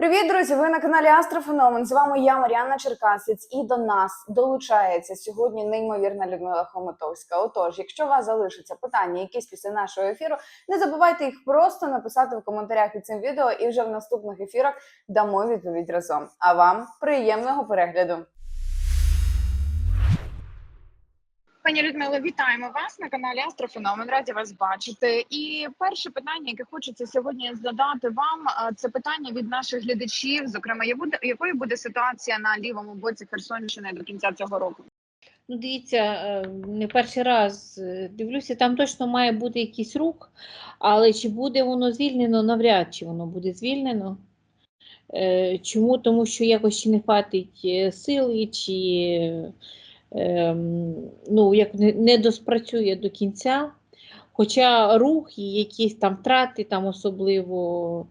Привіт, друзі! Ви на каналі Астрофеномен. З вами я, Маріанна Черкасець, і до нас долучається сьогодні неймовірна Людмила Хоматовська. Отож, якщо у вас залишаться питання, якісь після нашого ефіру, не забувайте їх просто написати в коментарях під цим відео, і вже в наступних ефірах дамо відповідь разом. А вам приємного перегляду! Пані Людмило, вітаємо вас на каналі Астрофеномен. Раді вас бачити. І перше питання, яке хочеться сьогодні задати вам, це питання від наших глядачів. Зокрема, якою буде ситуація на лівому боці Херсонщини до кінця цього року? Ну, дивіться, е, не перший раз е, дивлюся, там точно має бути якийсь рух, але чи буде воно звільнено, навряд чи воно буде звільнено. Е, Чому? Тому що якось ще не хватить сили, чи ну, як не, не доспрацює до кінця. Хоча рух і якісь там втрати, там особливо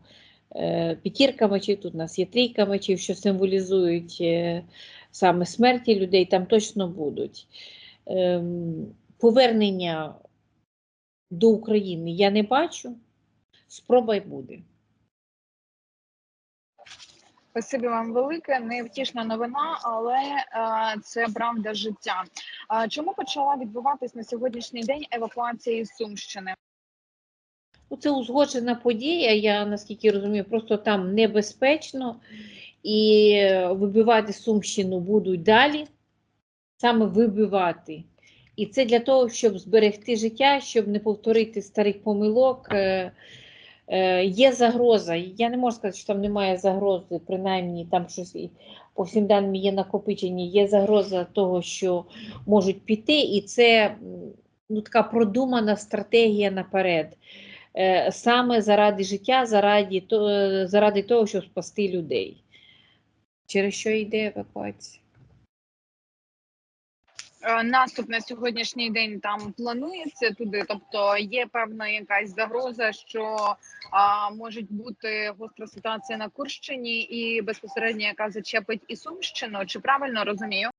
е, п'ятірка мечів, тут у нас є трійка мечів, що символізують е, саме смерті людей, там точно будуть. Ем, повернення до України я не бачу, спроба й буде. Спасибі вам велике. Невтішна новина, але е, це правда життя. А чому почала відбуватись на сьогоднішній день евакуація із Сумщини? Ну, Це узгоджена подія, я наскільки розумію, просто там небезпечно і е, вибивати Сумщину будуть далі, саме вибивати. І це для того, щоб зберегти життя, щоб не повторити старих помилок. Е, е, Є загроза. Я не можу сказати, що там немає загрози, принаймні там щось по всім даним є накопичені. Є загроза того, що можуть піти, і це ну, така продумана стратегія наперед. Е, Саме заради життя, заради, е, заради того, щоб спасти людей. Через що йде евакуація? Е, Наступ на сьогоднішній день там планується туди, тобто є певна якась загроза, що а, може бути гостра ситуація на Курщині і безпосередньо яка зачепить і Сумщину. Чи правильно розумію?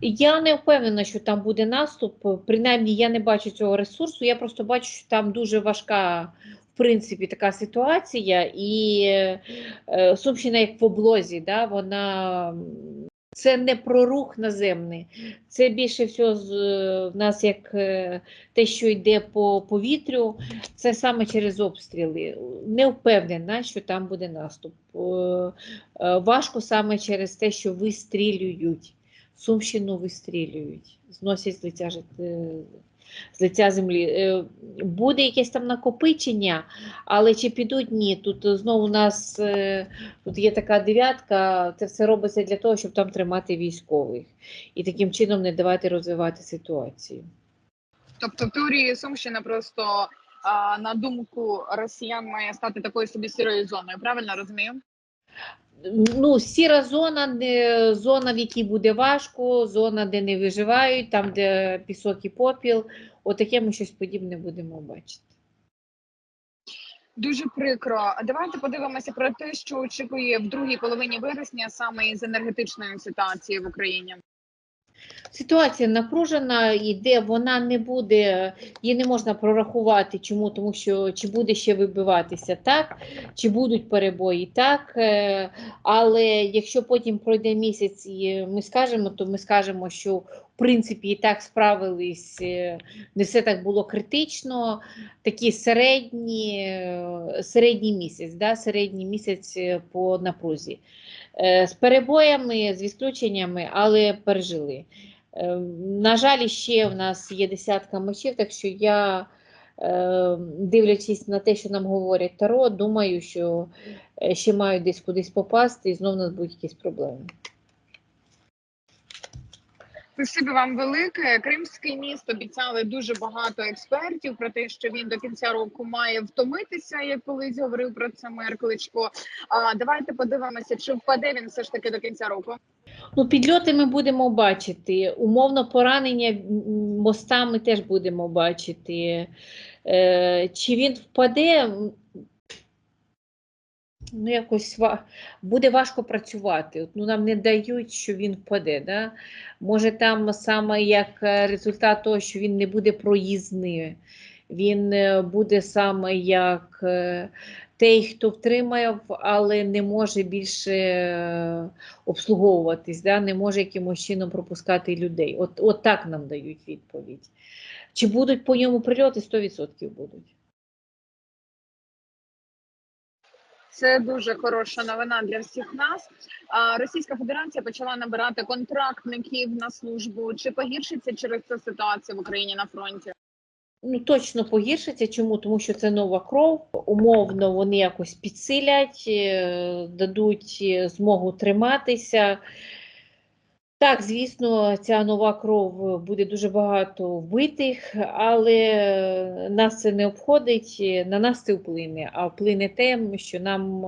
Я не впевнена, що там буде наступ. Принаймні, я не бачу цього ресурсу. Я просто бачу, що там дуже важка, в принципі, така ситуація, і е, Сумщина як в облозі, да, вона це не про рух наземний, це більше всього е, в нас як е, те, що йде по повітрю, це саме через обстріли. Не впевнена, що там буде наступ. Е, Важко саме через те, що вистрілюють. Сумщину вистрілюють, зносять е, з лиця землі. Е, Буде якесь там накопичення, але чи підуть ні. Тут знову у нас е, тут є така дев'ятка, це все робиться для того, щоб там тримати військових і таким чином не давати розвивати ситуацію. Тобто, в теорії Сумщина просто на думку росіян має стати такою собі сірою зоною. Правильно розумію? Ну, сіра зона, де, зона, в якій буде важко, зона, де не виживають, там, де пісок і попіл. Отаке ми щось подібне будемо бачити. Дуже прикро. Давайте подивимося про те, що очікує в другій половині вересня саме із енергетичної ситуації в Україні. Ситуація напружена, і де вона не буде, її не можна прорахувати. Чому? Тому що чи буде ще вибиватися так, чи будуть перебої так. е, Але якщо потім пройде місяць і ми скажемо, то ми скажемо, що в принципі і так справились, е, не все так було критично. Такі середні, е, середній місяць, да, середній місяць е, по напрузі. Е, З перебоями, з відключеннями, але пережили. Е, На жаль, ще в нас є десятка мечів, так що я, дивлячись на те, що нам говорять Таро, думаю, що ще мають десь кудись попасти і знову нас будуть якісь проблеми. Спасибі вам велике. Кримський міст обіцяли дуже багато експертів про те, що він до кінця року має втомитися, як колись говорив про це мер Кличко. А давайте подивимося, чи впаде він все ж таки до кінця року. Ну, підльоти ми будемо бачити. Умовно поранення моста ми теж будемо бачити. Е, чи він впаде? Ну, якось ва- буде важко працювати. От, ну, нам не дають, що він впаде. Да? Може, там саме як е, результат того, що він не буде проїзним, він е, буде саме як е, той, хто втримав, але не може більше обслуговуватись, да? не може якимось чином пропускати людей. От, от так нам дають відповідь. Чи будуть по ньому прильоти? 100% будуть. Це дуже хороша новина для всіх нас. Російська Федерація почала набирати контрактників на службу. Чи погіршиться через це ситуація в Україні на фронті? Ну, точно погіршиться. Чому? Тому що це нова кров. Умовно вони якось підсилять, е, дадуть е, змогу триматися. Так, звісно, ця нова кров буде дуже багато вбитих, але е, нас це не обходить, е, на нас це вплине. А вплине те, що нам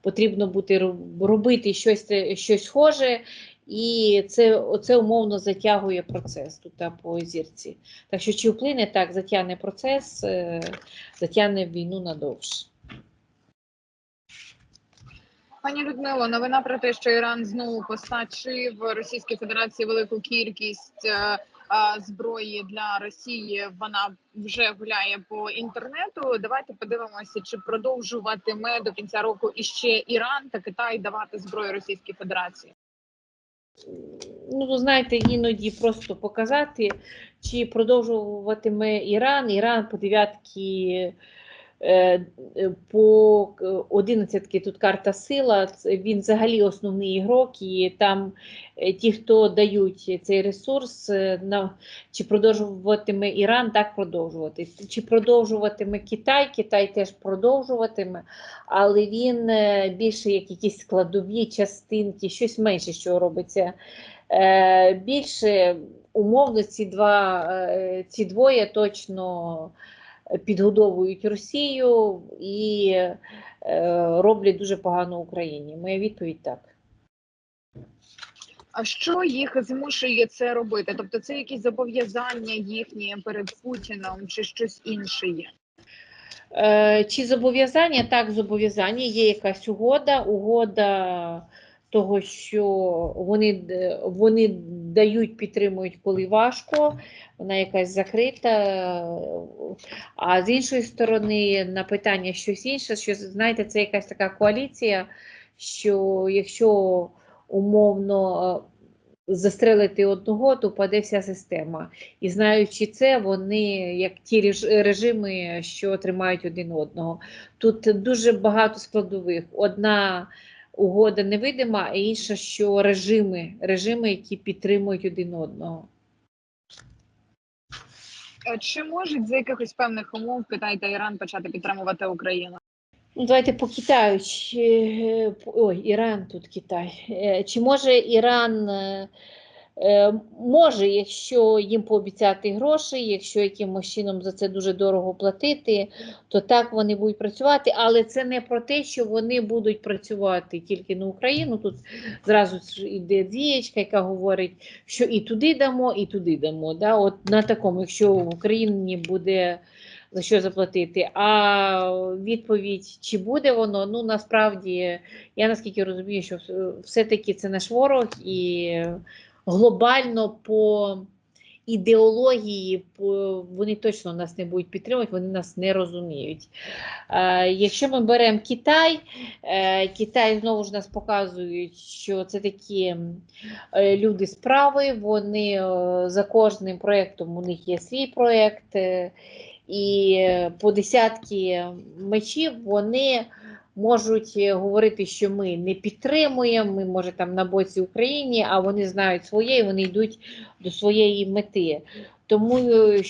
потрібно роб- робити щось, щось схоже, і це, це умовно затягує процес тут по зірці. Так що чи вплине так, затягне процес, е, затягне війну надовше. Пані Людмило, новина про те, що Іран знову постачив Російській Федерації велику кількість е, зброї для Росії. Вона вже гуляє по інтернету. Давайте подивимося, чи продовжуватиме до кінця року іще Іран та Китай давати зброю Російській Федерації. Ну, знаєте, іноді просто показати, чи продовжуватиме Іран. Іран по дев'ятки, по к- одинадцятки тут карта сила. Він взагалі основний ігрок, і там е, ті, хто дають цей ресурс, е, на, чи продовжуватиме Іран, так продовжувати. Чи продовжуватиме Китай, Китай теж продовжуватиме, але він е, більше як якісь складові частинки, щось менше, що робиться. Е, Більше умовно ці два е, ці двоє точно підгодовують Росію і е, роблять дуже погано Україні. Моя відповідь так. А що їх змушує це робити? Тобто, це якісь зобов'язання їхні перед Путіном чи щось інше є? Е, Чи зобов'язання? Так, зобов'язання. Є якась угода, угода того, що вони, вони дають, підтримують, коли важко, вона якась закрита. А з іншої сторони, на питання щось інше, що знаєте, це якась така коаліція, що якщо умовно е, застрелити одного, то паде вся система. І знаючи це, вони як ті режими, що тримають один одного. Тут дуже багато складових. Одна угода невидима, а інша, що режими, режими, які підтримують один одного. Чи можуть за якихось певних умов Китай та Іран почати підтримувати Україну? Ну, давайте по Китаю. Чи, е, ой, Іран тут Китай. Е, Чи може Іран е, може, якщо їм пообіцяти гроші, якщо якимось чином за це дуже дорого платити, то так вони будуть працювати, але це не про те, що вони будуть працювати тільки на Україну. Тут зразу йде дієчка, яка говорить, що і туди дамо, і туди дамо. Да? От на такому, якщо в Україні буде за що заплатити. А відповідь, чи буде воно, ну насправді я наскільки розумію, що все-таки це наш ворог, і глобально по ідеології по- вони точно нас не будуть підтримувати, вони нас не розуміють. Е, Якщо ми беремо Китай, е, Китай знову ж нас показують, що це такі е, люди справи, вони е, за кожним проєктом у них є свій проєкт. е, і е, по десятки мечів вони можуть е, говорити, що ми не підтримуємо, ми може там на боці України, а вони знають своє, і вони йдуть до своєї мети. Тому, е,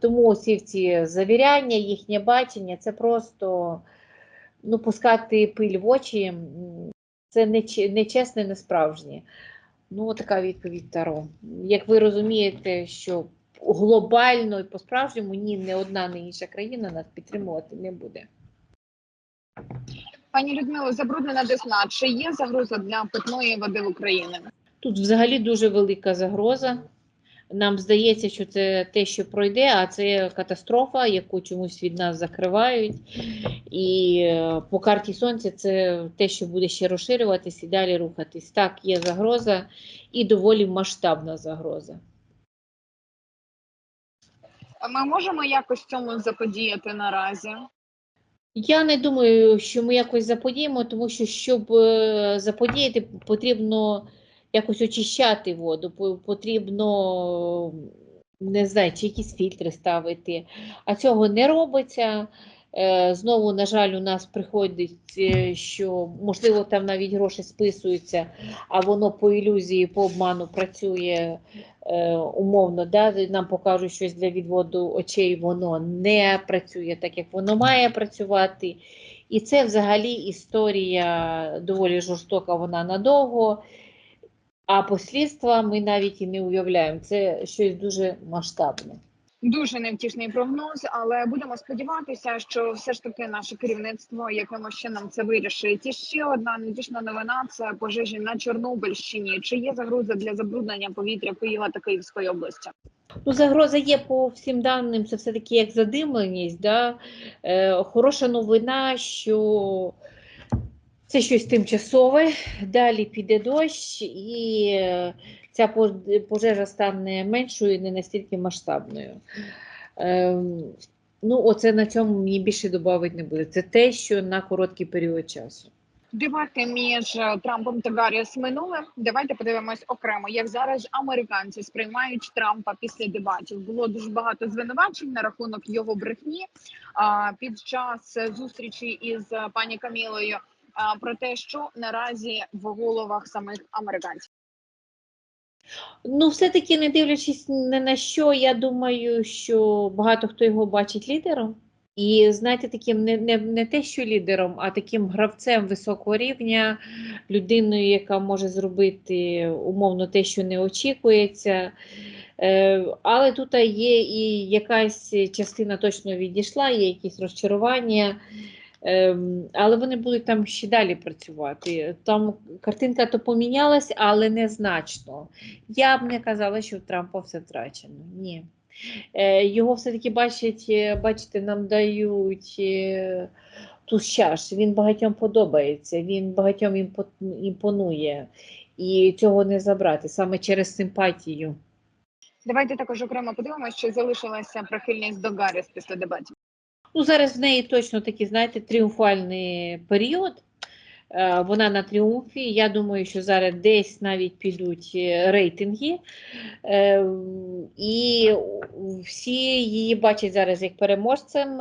тому оці ці завіряння, їхнє бачення це просто ну, пускати пиль в очі, це не, чесне, не справжнє. Ну, така відповідь Таро. Як ви розумієте, що глобально і по-справжньому ні, не одна, не інша країна нас підтримувати не буде. Пані Людмило, забруднена Десна. Чи є загроза для питної води в Україні? Тут взагалі дуже велика загроза. Нам здається, що це те, що пройде, а це катастрофа, яку чомусь від нас закривають. І е, по карті сонця це те, що буде ще розширюватись і далі рухатись. Так, є загроза і доволі масштабна загроза. Ми можемо якось цьому заподіяти наразі? Я не думаю, що ми якось заподіємо, тому що щоб е, заподіяти, потрібно якось очищати воду, потрібно не знаю, чи якісь фільтри ставити. А цього не робиться. Е, Знову, на жаль, у нас приходить, е, що можливо там навіть гроші списуються, а воно по ілюзії, по обману працює е, умовно. Да? Нам покажуть щось для відводу очей, воно не працює так, як воно має працювати. І це взагалі історія доволі жорстока, вона надовго. А послідства ми навіть і не уявляємо. Це щось дуже масштабне. Дуже невтішний прогноз, але будемо сподіватися, що все ж таки наше керівництво якимось чином це вирішить. І ще одна невтішна новина: це пожежі на Чорнобильщині. Чи є загроза для забруднення повітря Києва та Київської області? Ну, загроза є по всім даним, це все-таки як задимленість. Да? Е, хороша новина, що це щось тимчасове, далі піде дощ, і е, ця пожежа стане меншою і не настільки масштабною. Ем, ну, оце на цьому мені більше додати не буде. Це те, що на короткий період часу. Дебати між е, Трампом та Гарріс минули. Давайте подивимось окремо, як зараз американці сприймають Трампа після дебатів. Було дуже багато звинувачень на рахунок його брехні під час зустрічі із пані Камілою про те, що наразі в головах самих американців. Ну, все-таки, не дивлячись не на що, я думаю, що багато хто його бачить лідером. І знаєте, таким не, не, не те, що лідером, а таким гравцем високого рівня, людиною, яка може зробити умовно те, що не очікується. Е, але тут є і якась частина точно відійшла, є якісь розчарування. Ем, але вони будуть там ще далі працювати. Там картинка то помінялась, але незначно. Я б не казала, що в Трампа все втрачено. Ні. Е, його все-таки бачать, е, бачите, нам дають е, ту чаш. Він багатьом подобається, він багатьом імпонує. І цього не забрати саме через симпатію. Давайте також окремо подивимося, чи залишилася прихильність до Гарріс після дебатів. Ну, зараз в неї точно такий, знаєте, тріумфальний період. Е, Вона на тріумфі. Я думаю, що зараз десь навіть підуть е, рейтинги. Е, І всі її бачать зараз як переможцем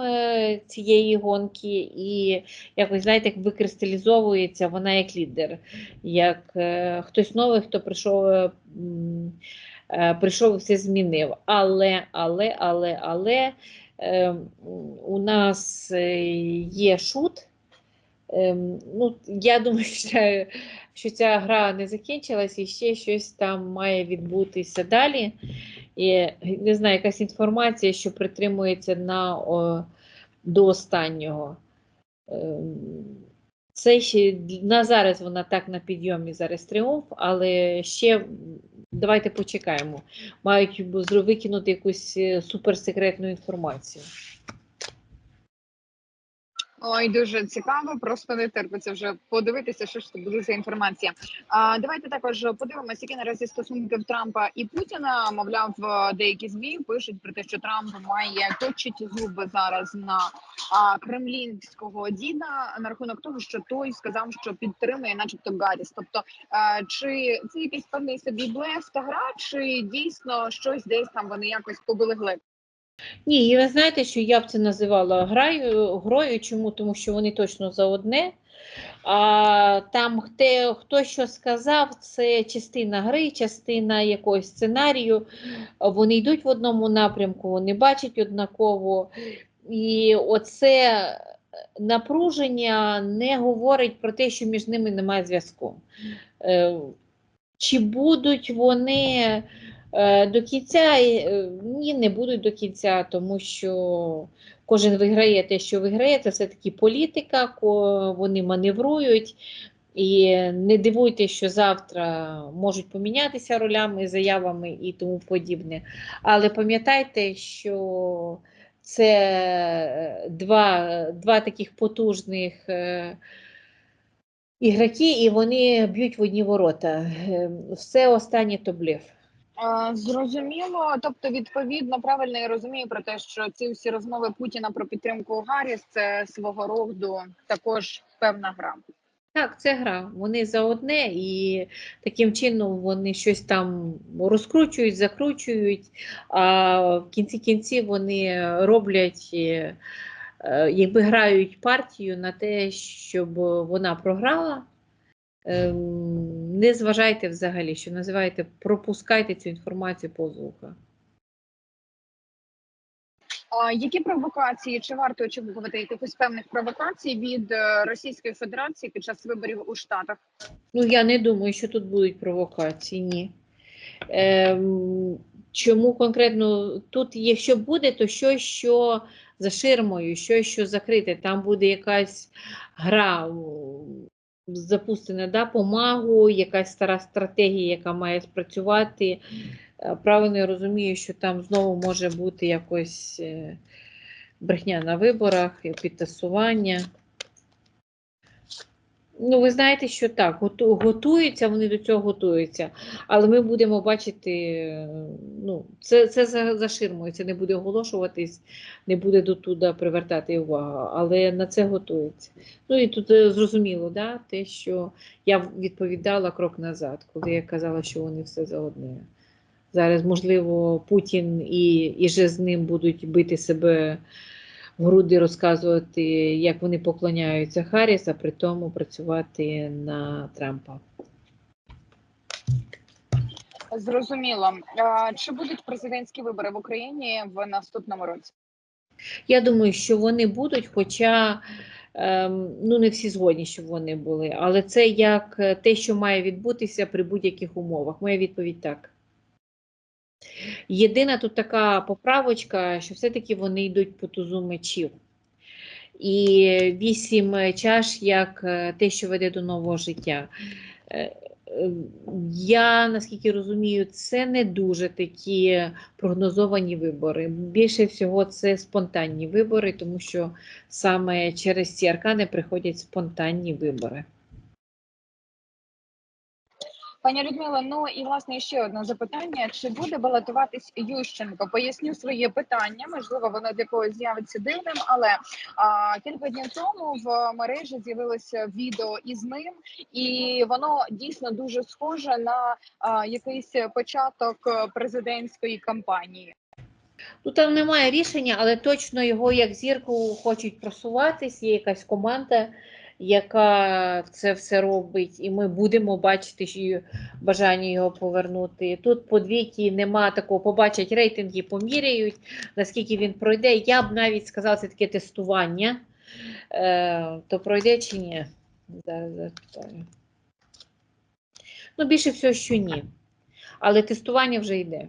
цієї гонки, і якось, знаєте, як викристалізовується вона як лідер, як хтось новий, хто прийшов. Прийшов і все змінив. Але, але, але, але у нас е, є шут. Ем, ну, я думаю, що, ця гра не закінчилась і ще щось там має відбутися далі. І не знаю, якась інформація, що притримується на, о, до останнього. Це ще на зараз вона так на підйомі зараз тріумф, але ще давайте почекаємо. Мають викинути якусь е, суперсекретну інформацію. Ой, дуже цікаво. Просто не терпиться вже подивитися, що ж це буде за інформація. А давайте також подивимося, які наразі стосунки Трампа і Путіна. Мовляв, е, деякі змі пишуть про те, що Трамп має точити зуби зараз на а, кремлінського діда на рахунок того, що той сказав, що підтримує, начебто, Гарріс. Тобто, е, чи це якийсь певний собі блеф та гра, чи дійсно щось десь там вони якось побили? Ні, і ви знаєте, що я б це називала граю, грою. Чому? Тому що вони точно за одне. А там хто, хто що сказав, це частина гри, частина якогось сценарію. Вони йдуть в одному напрямку, вони бачать однаково. І оце напруження не говорить про те, що між ними немає зв'язку. Е, Чи будуть вони До кінця е, ні, не будуть до кінця, тому що кожен виграє те, що виграє, це все-таки політика, вони маневрують. І не дивуйтесь, що завтра можуть помінятися ролями, заявами і тому подібне. Але пам'ятайте, що це е, два, два таких потужних е, ігроки, і вони б'ють в одні ворота. Е, Все останнє то блеф. Е, Зрозуміло, тобто, відповідно, правильно я розумію про те, що ці всі розмови Путіна про підтримку Гарріс це свого роду також певна гра. Так, це гра. Вони за одне, і таким чином вони щось там розкручують, закручують, а в кінці кінців вони роблять, е, е, якби грають партію на те, щоб вона програла. Не зважайте взагалі, що називаєте, пропускайте цю інформацію повз вуха. А які провокації чи варто очікувати якихось певних провокацій від е, Російської Федерації під час виборів у Штатах? Ну, я не думаю, що тут будуть провокації, ні. Ем, чому конкретно тут, якщо буде, то щось, що за ширмою, щось, що закрите, там буде якась гра запустена, да, помагу, якась стара стратегія, яка має спрацювати. Е, Правильно я розумію, що там знову може бути якось е, брехня на виборах, підтасування. Ну, ви знаєте, що так, готуються, вони до цього готуються. Але ми будемо бачити, ну, це, це за, ширмою, це не буде оголошуватись, не буде до туди привертати увагу, але на це готуються. Ну і тут е, зрозуміло, да, те, що я відповідала крок назад, коли я казала, що вони все за одне. Зараз, можливо, Путін і, і же з ним будуть бити себе в груди, розказувати, як вони поклоняються Харріс, а при тому працювати на Трампа. Зрозуміло. Чи будуть президентські вибори в Україні в наступному році? Я думаю, що вони будуть, хоча ем, ну, не всі згодні, щоб вони були. Але це як е, те, що має відбутися при будь-яких умовах. Моя відповідь так. Єдина тут така поправочка, що все-таки вони йдуть по тузу мечів. І вісім чаш як е, те, що веде до нового життя. Е, Я наскільки розумію, це не дуже такі прогнозовані вибори. Більше всього це спонтанні вибори, тому що саме через ці аркани приходять спонтанні вибори. Пані Людмила, ну і власне ще одне запитання: чи буде балотуватись Ющенко? Поясню своє питання. Можливо, воно для когось з'явиться дивним, але а, кілька днів тому в мережі з'явилося відео із ним, і воно дійсно дуже схоже на а, якийсь початок президентської кампанії. Ну там немає рішення, але точно його як зірку хочуть просуватись. Є якась команда, яка це все робить, і ми будемо бачити що бажання його повернути. Тут по двійки нема такого, побачать рейтинги, поміряють, наскільки він пройде. Я б навіть сказала, це таке тестування. Е, то пройде чи ні? Зараз запитаю. Ну, більше всього, що ні. Але тестування вже йде.